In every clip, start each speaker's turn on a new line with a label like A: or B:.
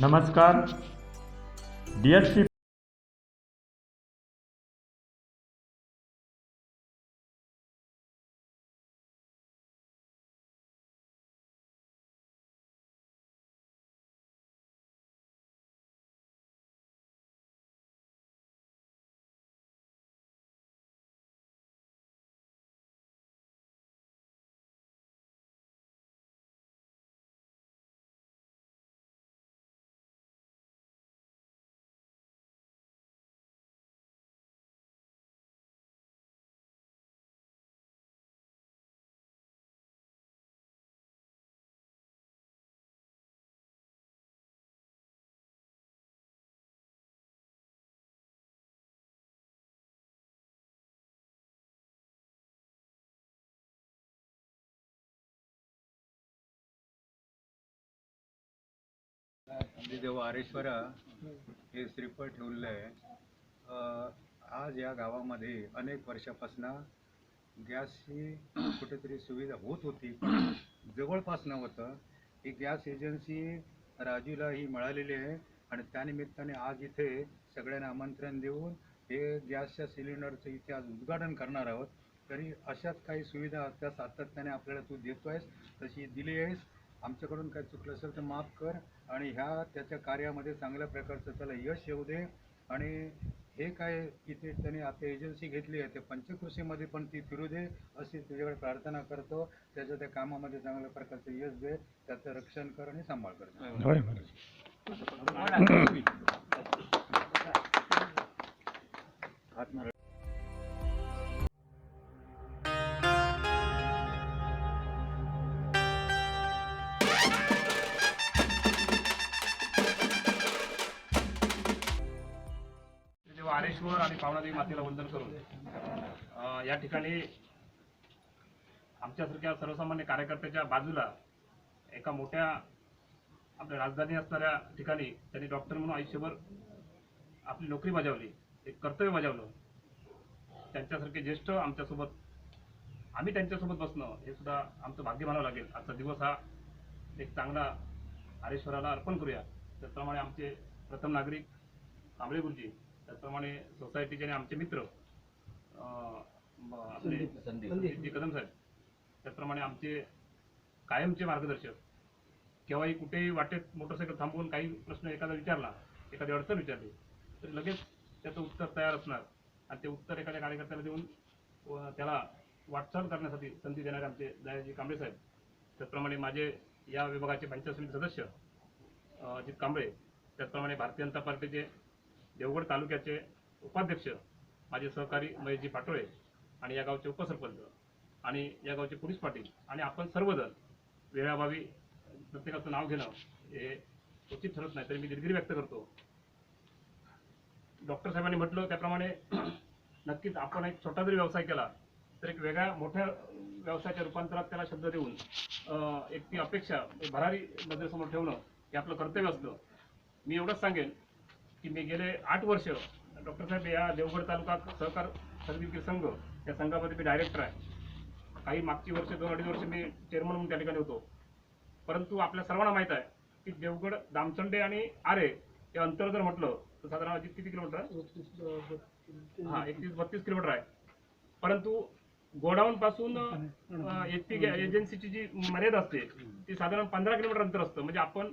A: नमस्कार. D S P
B: Shri Devareshwara हे श्रीफळ ठेवलेलं आहे आज या गावामध्ये अनेक वर्षापासून गॅसची कुठेतरी सुविधा होत होती. पण जवळपास नव्हतं ही गॅस एजन्सी राजूला ही मिळालेली आहे आणि त्यानिमित्ताने आज इथे सगळ्यांना आमंत्रण देऊन हे गॅसच्या सिलेंडरचं इथे आज उद्घाटन करणार आहोत. तरी अशाच काही सुविधा त्या सातत्याने आपल्याला तू देतो आहेस तशी दिली आहेस. आमच्याकडून काही चुकलं असेल तर माफ कर. आणि ह्या त्याच्या कार्यामध्ये चांगल्या प्रकारचं त्याला यश येऊ दे. आणि हे काय इथे त्याने आता एजन्सी घेतली आहे ते पंचकृषीमध्ये पण ती फिरू दे अशी तुझ्याकडे प्रार्थना करतो. त्याच्या त्या कामामध्ये चांगल्या प्रकारचं यश दे त्याचं रक्षण कर आणि सांभाळ कर.
A: होय
C: वारेश्वर मातेला वंदन करून या ठिकाणी आमच्यासारख्या सर्वसामान्य कार्यकर्त्याच्या बाजूला एका मोठ्या आपल्या राजधानी असणाऱ्या ठिकाणी त्यांनी डॉक्टर म्हणून आयुष्यभर आपली नोकरी बजावली एक कर्तव्य बजावलं. त्यांच्यासारखे ज्येष्ठ आमच्यासोबत आम्ही त्यांच्यासोबत बसणं हे सुद्धा आमचं भाग्य मानावं लागेल. आजचा दिवस हा एक चांगला आरेश्वराला अर्पण करूया. त्याचप्रमाणे आमचे प्रथम नागरिक कांबळे गुरुजी त्याचप्रमाणे सोसायटीचे आणि आमचे मित्र आपले संदीपजी कदम साहेब त्याचप्रमाणे आमचे कायमचे मार्गदर्शक केव्हाही कुठेही वाटेत मोटरसायकल थांबवून काही प्रश्न एखादा विचारला एखादी अडचण विचारली तर लगेच त्याचं उत्तर तयार असणार. आणि ते उत्तर एखाद्या कार्यकर्त्याला देऊन त्याला वाटचाल करण्यासाठी संधी देणारे आमचे दयाजी कांबळे साहेब त्याचप्रमाणे माझे या विभागाचे पंचायत समिती सदस्य अजित कांबळे त्याचप्रमाणे भारतीय जनता पार्टीचे देवगड तालुक्याचे उपाध्यक्ष माझे सहकारी महेशजी पाटोळे आणि या गावचे उपसरपंच आणि या गावचे पोलीस पाटील आणि आपण सर्वजण वेळाभावी प्रत्येकाचं नाव घेणं हे उचित ठरत नाही तरी मी दिलगिरी व्यक्त करतो. डॉक्टर साहेबांनी म्हटलं त्याप्रमाणे नक्कीच आपण एक छोटा जरी व्यवसाय केला तर एक वेगळ्या मोठ्या व्यवसायाच्या रूपांतरात त्याला शब्द देऊन एक ती अपेक्षा भरारी नजरेसमोर ठेवणं हे आपलं कर्तव्य असतं. मी एवढंच सांगेन की मी गेले आठ वर्ष डॉक्टर साहेब या देवगड तालुका सहकार खरेदी विक्री संघ या संघामध्ये मी डायरेक्टर आहे. काही मागची वर्ष दोन अडीच वर्ष मी चेअरमन म्हणून त्या ठिकाणी होतो. परंतु आपल्या सर्वांना माहीत आहे की देवगड दामचंडे आणि आरे हे अंतर जर म्हटलं तर साधारण अजित किती किलोमीटर आहे? हा एकतीस बत्तीस किलोमीटर आहे. परंतु गोडाऊन पासून एच पी एजन्सीची जी मर्यादा असते ती साधारण पंधरा किलोमीटर अंतर असतं. म्हणजे आपण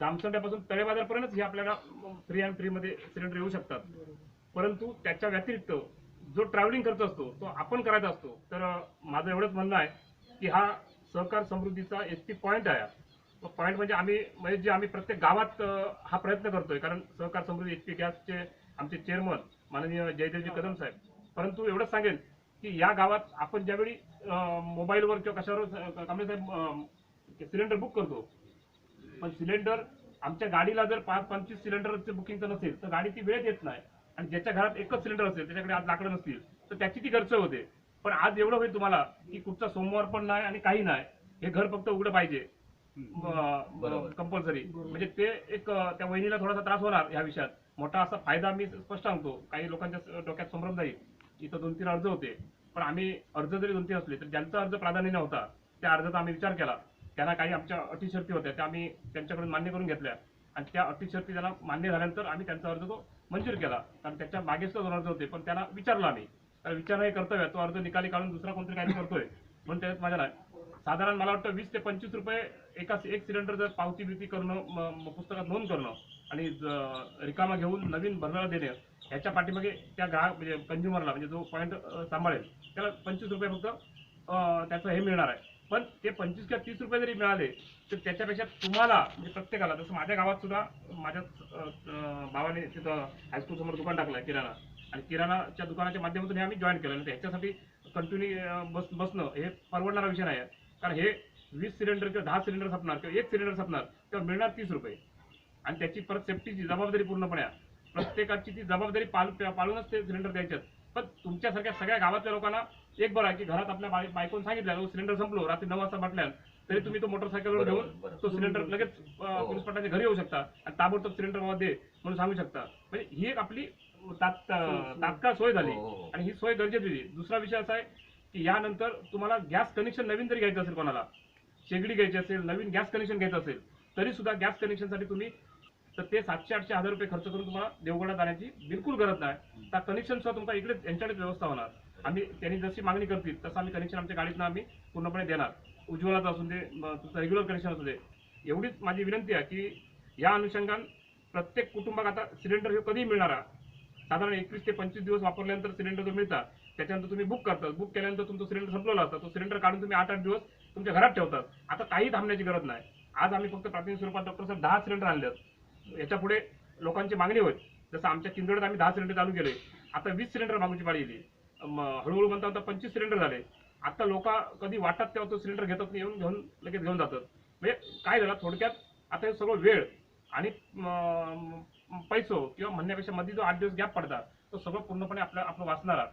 C: जामसंड्यापासून तळेबाजारपर्यंत हे आपल्याला फ्री अँड फ्री मध्ये सिलेंडर येऊ शकतात. परंतु त्याच्या व्यतिरिक्त जो ट्रॅव्हलिंग खर्च असतो तो आपण करायचा असतो. तर माझं एवढंच म्हणणं आहे की हा सहकार समृद्धीचा एस टी पॉईंट आहे. तो पॉईंट म्हणजे आम्ही म्हणजे जे आम्ही प्रत्येक गावात हा प्रयत्न करतोय. कारण सहकार समृद्धी एच पी गॅसचे आमचे चेअरमन माननीय जयदेवजी कदम साहेब. परंतु एवढंच सांगेन की या गावात आपण ज्यावेळी मोबाईलवर किंवा कशावर कांबळे साहेब सिलेंडर बुक करतो पण सिलेंडर आमच्या गाडीला जर पाच पंचवीस सिलेंडरचं बुकिंगचं नसेल तर गाडी ती वेळेत येत नाही. आणि ज्याच्या घरात एकच सिलेंडर असेल त्याच्याकडे आज लाकडं नसतील तर त्याची ती खर्च होते. पण आज एवढं होईल तुम्हाला की कुठचा सोमवार पण नाही आणि काही नाही हे घर फक्त उघडं पाहिजे. कंपल्सरी म्हणजे ते एक त्या वहिनीला थोडासा त्रास होणार ह्या विषयात. मोठा असा फायदा मी स्पष्ट सांगतो. काही लोकांच्या डोक्यात संभ्रम जाईल. इथं दोन तीन अर्ज होते. पण आम्ही अर्ज जरी दोन तीन असले तर ज्यांचा अर्ज प्राधान्य नव्हता त्या अर्जाचा आम्ही विचार केला. त्यांना काही आमच्या अटी शर्ती होत्या त्या आम्ही त्यांच्याकडून मान्य करून घेतल्या. आणि त्या अटी शर्ती त्यांना मान्य झाल्यानंतर आम्ही त्यांचा अर्ज तो मंजूर केला. कारण त्याच्या मागेच सुद्धा दोन अर्ज होते पण त्यांना विचारला आम्ही. कारण विचारणं हे कर्तव्य तो अर्ज निकाली काढून दुसरा कोणतरी काही करतोय. म्हणून त्याच्यात माझ्याला साधारण मला वाटतं वीस ते पंचवीस रुपये एका एक सिलेंडर जर पावती बिवती करणं पुस्तकात नोंद करणं आणि रिकामा घेऊन नवीन भरणारा देणे ह्याच्या पाठीमागे त्या ग्राहक म्हणजे कंझ्युमरला म्हणजे जो पॉईंट सांभाळेल त्याला पंचवीस रुपये फक्त त्याचं हे मिळणार आहे. पण ते पंचवीस किंवा तीस रुपये जरी मिळाले तर त्याच्यापेक्षा तुम्हाला म्हणजे प्रत्येकाला जसं माझ्या गावात सुद्धा माझ्या भावाने तिथं हायस्कूल समोर दुकान टाकलं आहे किराणा. आणि किराणाच्या दुकानाच्या माध्यमातून हे आम्ही जॉईन केलं. आणि त्याच्यासाठी कंटिन्यू बस बसणं हे परवडणारा विषय नाही आहे. कारण हे वीस सिलेंडर किंवा दहा सिलेंडर संपणार किंवा एक सिलेंडर संपणार तेव्हा मिळणार तीस रुपये. आणि त्याची परत सेफ्टीची जबाबदारी पूर्णपणे प्रत्येकाची ती जबाबदारी पाल पाळूनच ते सिलेंडर द्यायच्यात पण तुमच्यासारख्या सगळ्या गावातल्या लोकांना एक बरं आहे की घरात आपल्या बाय बायकोन सांगितलं सिलेंडर संपलो रात्री नऊ वाजता म्हटल्या तरी तुम्ही तो मोटरसायकलवर घेऊन तो सिलेंडर लगेच अं, पोलीस पाटलाच्या घरी येऊ शकता आणि ताबडतोब सिलेंडर बाबा दे म्हणून सांगू शकता. म्हणजे ही एक आपली तात- तात्काळ सोय झाली आणि ही सोय गरजेची होती. दुसरा विषय असा आहे की यानंतर तुम्हाला गॅस कनेक्शन नवीन जरी घ्यायचं असेल कोणाला शेगडी घ्यायची असेल नवीन गॅस कनेक्शन घ्यायचं असेल तरी सुद्धा गॅस कनेक्शनसाठी तुम्ही तर ते सातशे आठशे हजार रुपये खर्च करून तुम्हाला देवगडात जाण्याची बिलकुल गरज नाही. त्या कनेक्शन सुद्धा तुमचा इकडे यांच्याकडेच व्यवस्था होणार. आम्ही त्यांनी जशी मागणी करतील तसं आम्ही कनेक्शन आमच्या गाडीतनं आम्ही पूर्णपणे देणार. उज्ज्वलाचं असू दे तुमचं रेग्युलर कनेक्शन असू दे. एवढीच माझी विनंती आहे की या अनुषंगान प्रत्येक कुटुंबात आता सिलेंडर हे कधी मिळणार साधारण एकवीस ते पंचवीस दिवस वापरल्यानंतर सिलेंडर जो मिळतात त्याच्यानंतर तुम्ही बुक करतात. बुक केल्यानंतर तुमचं सिलेंडर संपलेला असतं. तो सिलेंडर काढून तुम्ही आठ आठ दिवस तुमच्या घरात ठेवतात. आता काही थांबण्याची गरज नाही. आज आम्ही फक्त प्राथमिक स्वरूपात डॉक्टर साहेब दहा सिलेंडर आणलेत याच्यापुढे लोकांची मागणी होईल. जसं आमच्या किंदोड्यात आम्ही दहा सिलेंडर चालू केले. आता वीस सिलेंडर मागूची पाळी येली हळूहळू म्हणता म्हणता पंचवीस सिलेंडर झाले. आता लोक कधी वाटतात तेव्हा तो सिलेंडर घेतात येऊन घेऊन लगेच घेऊन जातात. म्हणजे काय झालं? थोडक्यात आता हे सगळं वेळ आणि पैसो किंवा म्हणण्यापेक्षा मध्ये जो आठ दिवस गॅप पडतात तो सगळं पूर्णपणे आपल्या आपलं वाचणार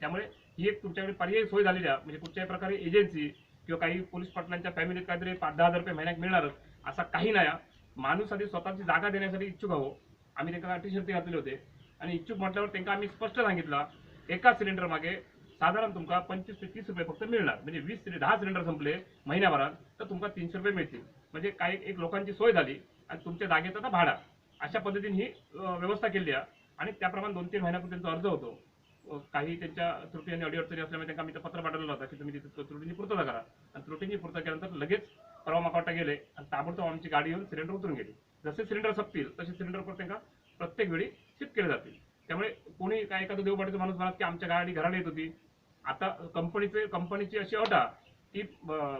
C: त्यामुळे ही एक तुमच्याकडे पर्यायी सोय झालेली आहे. म्हणजे कुठच्याही प्रकारे एजन्सी किंवा काही पोलीस पाटलांच्या फॅमिलीत काहीतरी पाच दहा हजार रुपये महिन्यात मिळणारच. असा काही नाही आहे. माणूस आधी स्वतःची जागा देण्यासाठी इच्छुक आहो. आम्ही त्यांना टी शर्ट घातलेले होते. आणि इच्छुक म्हटल्यावर त्यांना आम्ही स्पष्ट सांगितलं एका सिलेंडर मागे साधारण तुमका पंचवीस ते तीस रुपये फक्त मिळणार. म्हणजे वीस दहा सिलेंडर संपले महिन्याभरात तर तुमका तीनशे रुपये मिळतील. म्हणजे काही एक लोकांची सोय झाली आणि तुमच्या जागेचा आता भाडा. अशा पद्धतीने ही व्यवस्था केली आहे. आणि त्याप्रमाणे दोन तीन महिन्यापूर्वी त्यांचा अर्ज होतो. काही त्यांच्या त्रुटी आणि अडीअडचणी असल्यामुळे त्यांना आम्ही पत्र पाठवलेलं होतं की तुम्ही तिथे त्रुटींची पूर्तता करा. आणि त्रुटींची पूर्तता केल्यानंतर लगेच परवा माकावटा गेले आणि ताबडतोब आमची गाडी येऊन सिलेंडर उतरून गेली. जसे सिलेंडर संपतील तसे सिलेंडर त्यांना प्रत्येक वेळी शिफ्ट केले जातील. त्यामुळे कोणी काय एखादं देवबाटीचा माणूस म्हणत की आमच्या गाडी घराला येत होती. आता कंपनीचे कंपनीची अशी अट की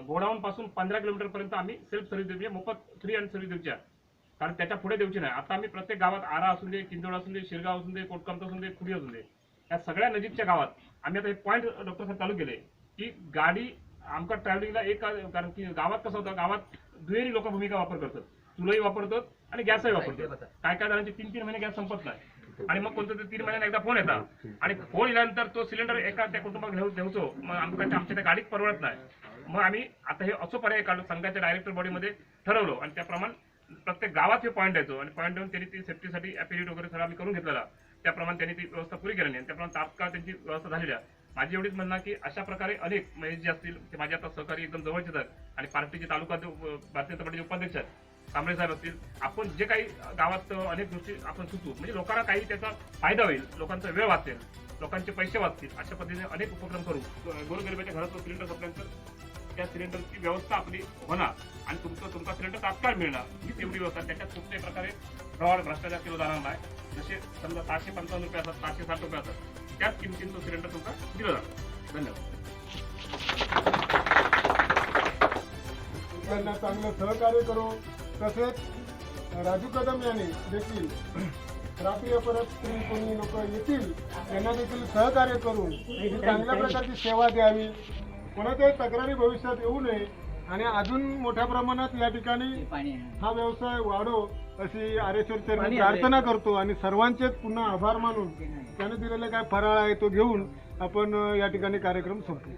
C: गोडाऊन पासून पंधरा किलोमीटर पर्यंत आम्ही सेल्फ सर्व्हिस देऊ मोफत फ्री अँड सर्व्हिस देऊची आहे कारण त्याच्या पुढे देऊची नाही. आता आम्ही प्रत्येक गावात आरा असून दे किंदोड असून दे शिरगाव असून दे कोटकामत असून दे खुडी असून दे या सगळ्या नजीकच्या गावात आम्ही आता हे पॉईंट डॉक्टर साहेब चालू केले की गाडी आमका ट्रॅव्हलिंगला एक कारण की गावात कसं होतं गावात दुहेरी लोक भूमिका वापर करतात चुलही वापरतात आणि गॅसही वापरतात. काय काय जणांचे तीन तीन महिने गॅस संपत नाही. आणि मग कोणतं तीन महिन्याने एकदा फोन येतात. आणि फोन येल्यानंतर तो सिलेंडर एका त्या कुटुंबात घेऊन ठेवतो. मग आमच्या आमच्या त्या गाडीत परवडत नाही. मग आम्ही आता हे असो पर्याय काढलो संघाच्या डायरेक्टर बॉडीमध्ये ठरवलो. आणि त्याप्रमाणे प्रत्येक गावात हे पॉईंट द्यायचो आणि पॉईंट देऊन त्यांनी ती सेफ्टीसाठी ॲपिरिट वगैरे सगळं आम्ही करून घेतलेला. त्याप्रमाणे त्यांनी ती व्यवस्था पुरी केली नाही. त्याप्रमाणे तात्काळ त्यांची व्यवस्था झालेली आहे. माझी एवढीच म्हणणं की अशा प्रकारे अनेक म्हणजे जे असतील ते माझे आता सहकारी एकदम जवळचे आहेत. आणि पार्टीचे तालुका भारतीय जनता पार्टीचे उपाध्यक्ष आहेत. कांबळे साहेब असतील आपण जे काही गावात अनेक गोष्टी आपण सुचू म्हणजे लोकांना काही त्याचा फायदा होईल लोकांचा वेळ वाचेल लोकांचे पैसे वाचतील अशा पद्धतीने अनेक उपक्रम करू. गोरगरिबाच्या घरात सिलेंडर संपल्यानंतर त्या सिलेंडरची व्यवस्था आपली होणार आणि तुमचं तुमचा सिलेंडर तात्काळ मिळणार. ही तेवढी व्यवस्था त्याच्यात कुठल्याही प्रकारे फ्रॉड भ्रष्टाचार केला जाणार नाही. जसे समजा सहाशे पंचावन्न रुपये असतात सहाशे साठ रुपये असतात त्याच किमतीने तो सिलेंडर तुमचा दिला जातो धन्यवाद.
D: त्यांना चांगलं सहकार्य करू तसेच राजू कदम यांनी देखील रात्री परत कोणी लोक येतील त्यांना देखील सहकार्य करून चांगल्या प्रकारची सेवा द्यावी. कोणाच्याही तक्रारी भविष्यात येऊ नये आणि अजून मोठ्या प्रमाणात या ठिकाणी हा व्यवसाय वाढो अशी आरेश्वर प्रार्थना करतो आणि सर्वांचेच पुन्हा आभार मानून त्याने दिलेला काय फराळ आहे तो घेऊन आपण या ठिकाणी कार्यक्रम संपू.